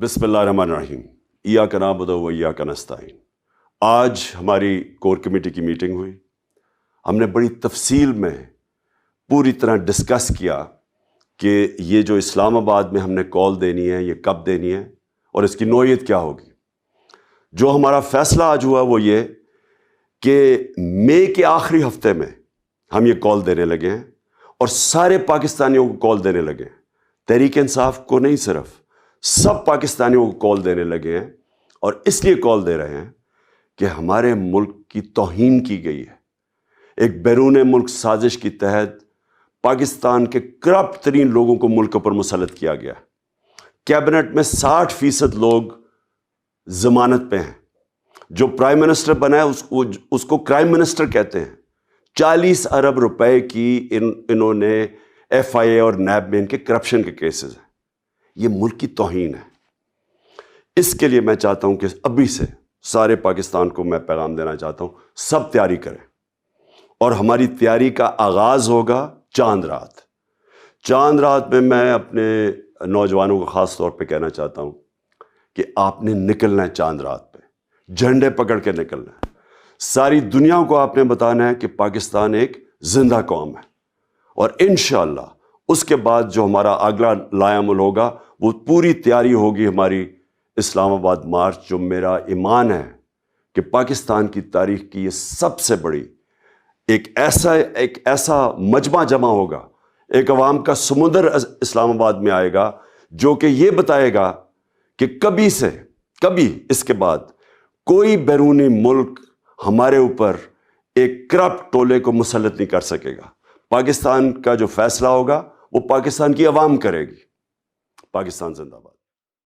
बिस्मिल्लाहिर्रहमानिर्रहीम। ईया का नाम ईया का नस्ताइन आज हमारी कोर कमेटी की मीटिंग हुई। हमने बड़ी तफसील में पूरी तरह डिस्कस किया कि ये जो इस्लामाबाद में हमने कॉल देनी है, ये कब देनी है और इसकी नोयत क्या होगी। जो हमारा फ़ैसला आज हुआ वो ये कि मई के आखिरी हफ़्ते में हम ये कॉल देने लगे हैं और सारे पाकिस्तानियों को कॉल देने लगे हैं। तहरीक इंसाफ को नहीं सिर्फ़ सब पाकिस्तानियों को कॉल देने लगे हैं और इसलिए कॉल दे रहे हैं कि हमारे मुल्क की तोहन की गई है। एक बैरून मुल्क साजिश के तहत पाकिस्तान के करप्ट तरीन लोगों को मुल्क पर मुसलत किया गया कैबिनेट में साठ फ़ीसद लोग जमानत पे हैं। जो प्राइम मिनिस्टर बना है उस, उसको क्राइम मिनिस्टर कहते हैं। चालीस अरब रुपए की इन इन्होंने एफ़ आई ए और नैब में इनके करप्शन के केसेस हैं। ये मुल्क की तोहन है। इसके लिए मैं चाहता हूँ कि अभी से सारे पाकिस्तान को मैं पैगाम देना चाहता हूँ, सब तैयारी करें। और हमारी तैयारी का आगाज़ होगा चाँद रात। चाँद रात में मैं अपने नौजवानों को ख़ास तौर पे कहना चाहता हूँ कि आपने निकलना है चाँद रात पे। झंडे पकड़ के निकलना है। सारी दुनिया को आपने बताना है कि पाकिस्तान एक ज़िंदा कौम है। और इन उसके बाद जो हमारा अगला लायामल होगा, वो पूरी तैयारी होगी हमारी इस्लामाबाद मार्च, जो मेरा ईमान है कि पाकिस्तान की तारीख की ये सबसे बड़ी, एक ऐसा एक ऐसा मजमा जमा होगा, एक अवाम का समुद्र इस्लामाबाद में आएगा, जो कि ये बताएगा कि कभी से, कभी इसके बाद कोई बैरूनी मुल्क हमारे ऊपर एक करप्ट टोले को मुसलत नहीं कर सकेगा। पाकिस्तान का जो फैसला होगा वो पाकिस्तान की आवाम करेगी। पाकिस्तान जिंदाबाद।